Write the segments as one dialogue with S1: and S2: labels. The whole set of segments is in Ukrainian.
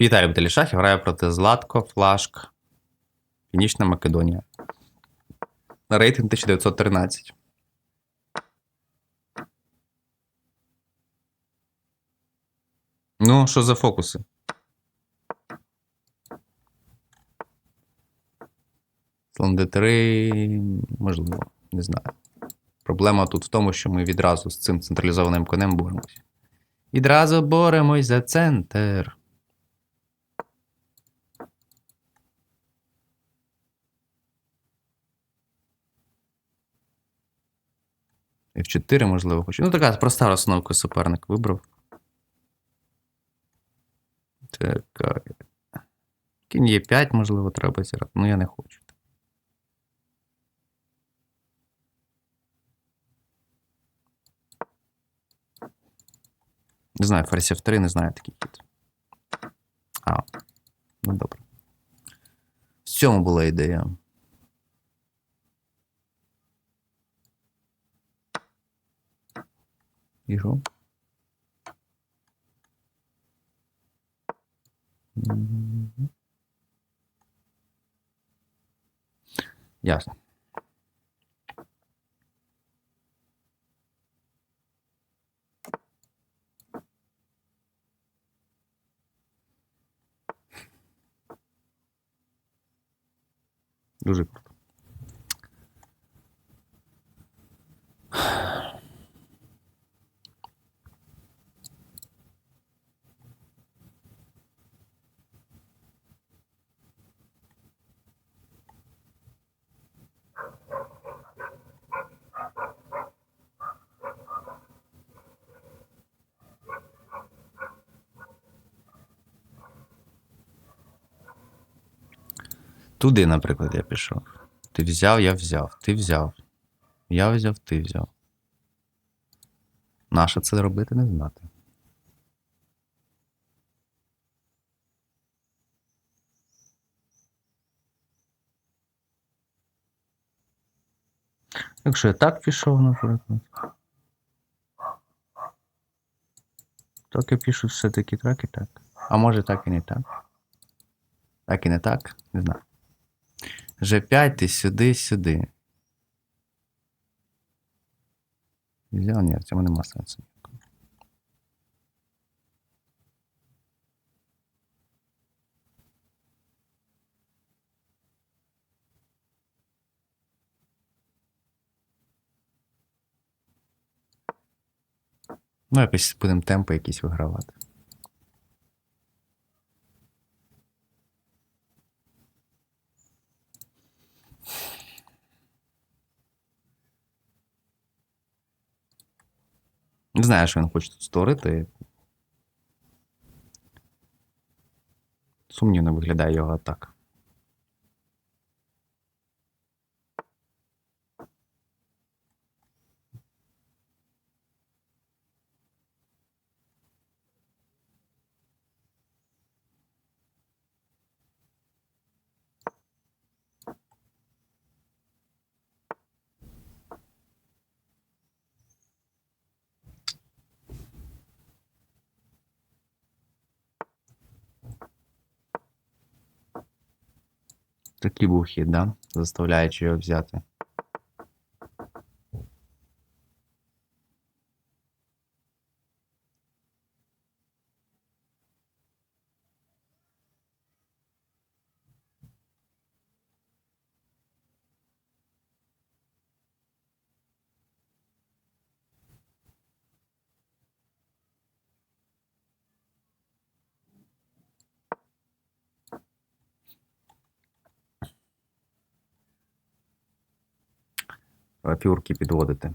S1: Віталій Баталішахів грає проти Златко, Флашк, Північна Македонія. Рейтинг 1913. Ну, що за фокуси? Слон D3, можливо, не знаю. Проблема тут в тому, що ми відразу з цим централізованим конем боремось. Відразу боремось за центр. F4, можливо, хочу. Ну, така проста розстановка суперник вибрав. Така. Кінь є 5, можливо, треба зіграти. Ну, я не хочу. Не знаю, ферзь F3, не знаю такий хід. А, ну добре. В цьому була ідея. Ігру. Ясно. Дуже Туди, наприклад, я пішов. Ти взяв, я взяв. Ти взяв. Я взяв, ти взяв. Нащо це робити, не знати. Якщо я так пішов, наприклад. Так я пишу все-таки так і так. А може так і не так. Так і не так, не знаю. G5 ти сюди, сюди. Взяв, ні, в цьому нема сенсу. Ну, якось будемо темпи якісь вигравати. Не знаю, що він хоче тут створити. Сумнівно виглядає його атака. Такий бухи, да? Заставляючи його взяти. Фігурки підводити.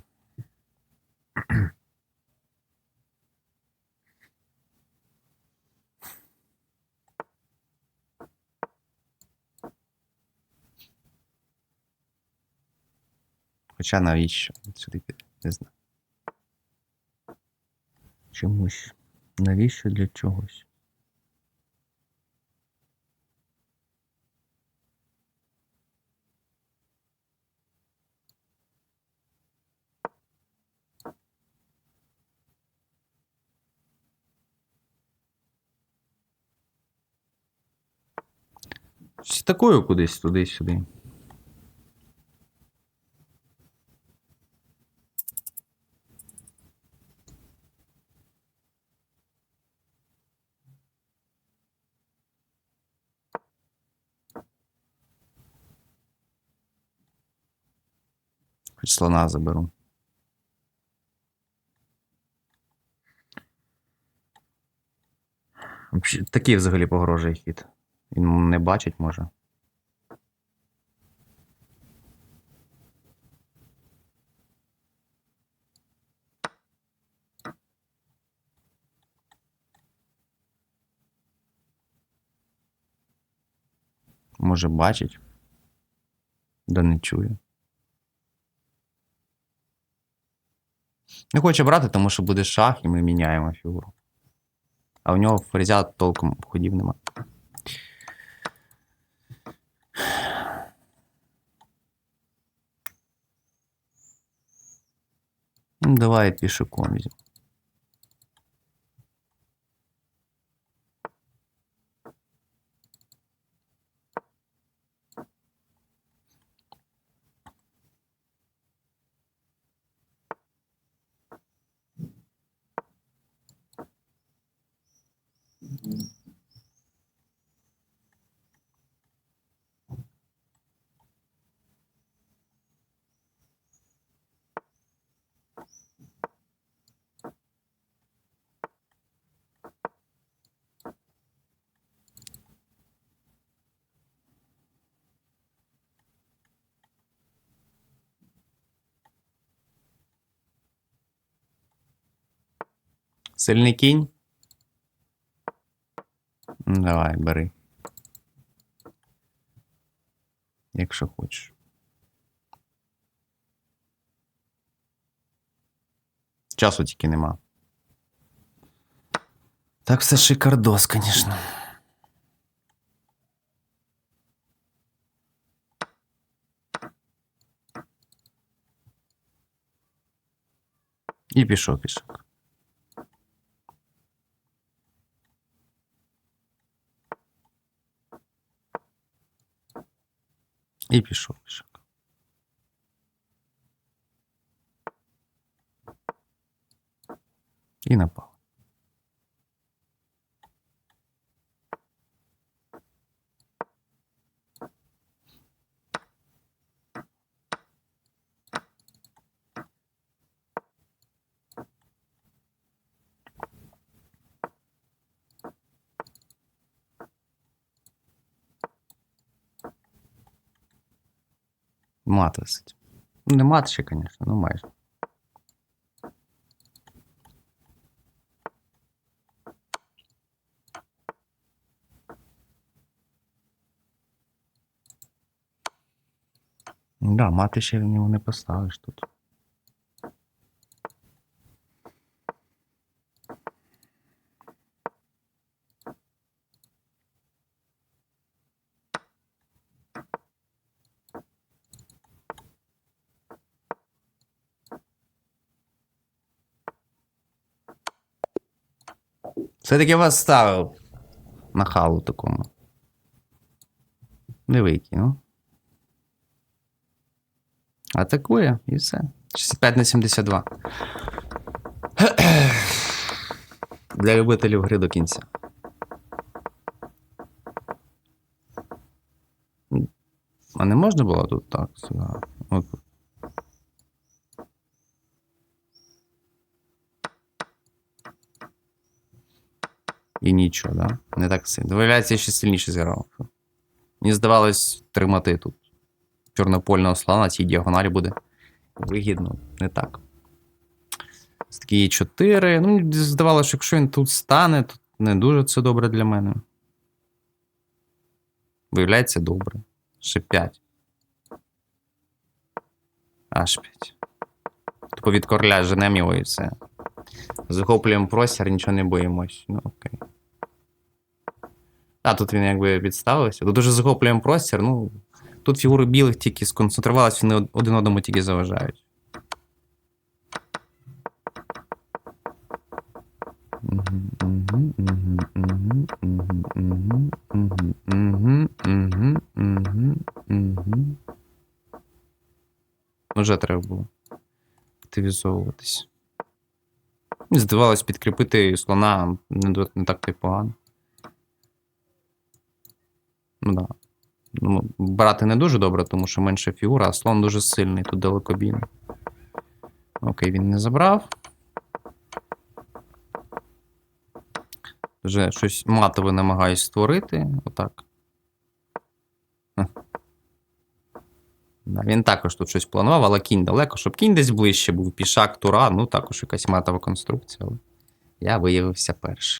S1: Хоча навіщо сюди піти? Не знаю. Чомусь. Навіщо для чогось? З такою кудись туди-сюди. Хоч слона заберу. Такий взагалі погрожує хід. Він не бачить, може. Може, бачить. Да не чує. Не хоче брати, тому що буде шах, і ми міняємо фігуру. А у нього ферзя толком ходів нема. Давай я пішоком візьму. Сильний кінь. Ну, Давай, бери. Якщо хочеш. Часу тільки нема. Так все шикардос, звісно. І пішов пішок. І пішов пішок. І напав. Мат висить. Ну, не мат ще, звісно, ну майже. Да, мати ще в нього не поставиш тут. Все-таки вас ставив на халу такому. Не викинув. Атакує і все. 65 на 72. Для любителів гри до кінця. А не можна було тут так сюди? От. І нічого, да? Не так сильно. Виявляється, я ще сильніше зіграв. Мені здавалось, тримати тут чорнопольного слона на цій діагоналі буде вигідно, не так. Такі 4. Ну, здавалося, що якщо він тут стане, то не дуже це добре для мене. Виявляється, добре. Ще 5. Аж 5. Типу від короля женем його і все. Захоплюємо простір, нічого не боїмось. Ну, окей. А тут він якби відставився. Тут дуже захоплюємо простір. Ну тут фігури білих тільки сконцентрувалися, вони один одному тільки заважають. Вже треба було активізовуватись. Здавалось, підкріпити слона не так погано. Ну да. Ну, брати не дуже добре, тому що менша фігура, а слон дуже сильний, тут далекобійний. Окей, він не забрав. Вже щось матове намагаюсь створити. Отак. Да, він також тут щось планував, але кінь далеко, щоб кінь десь ближче був, пішак, тура, ну також якась матова конструкція. Але я виявився перший.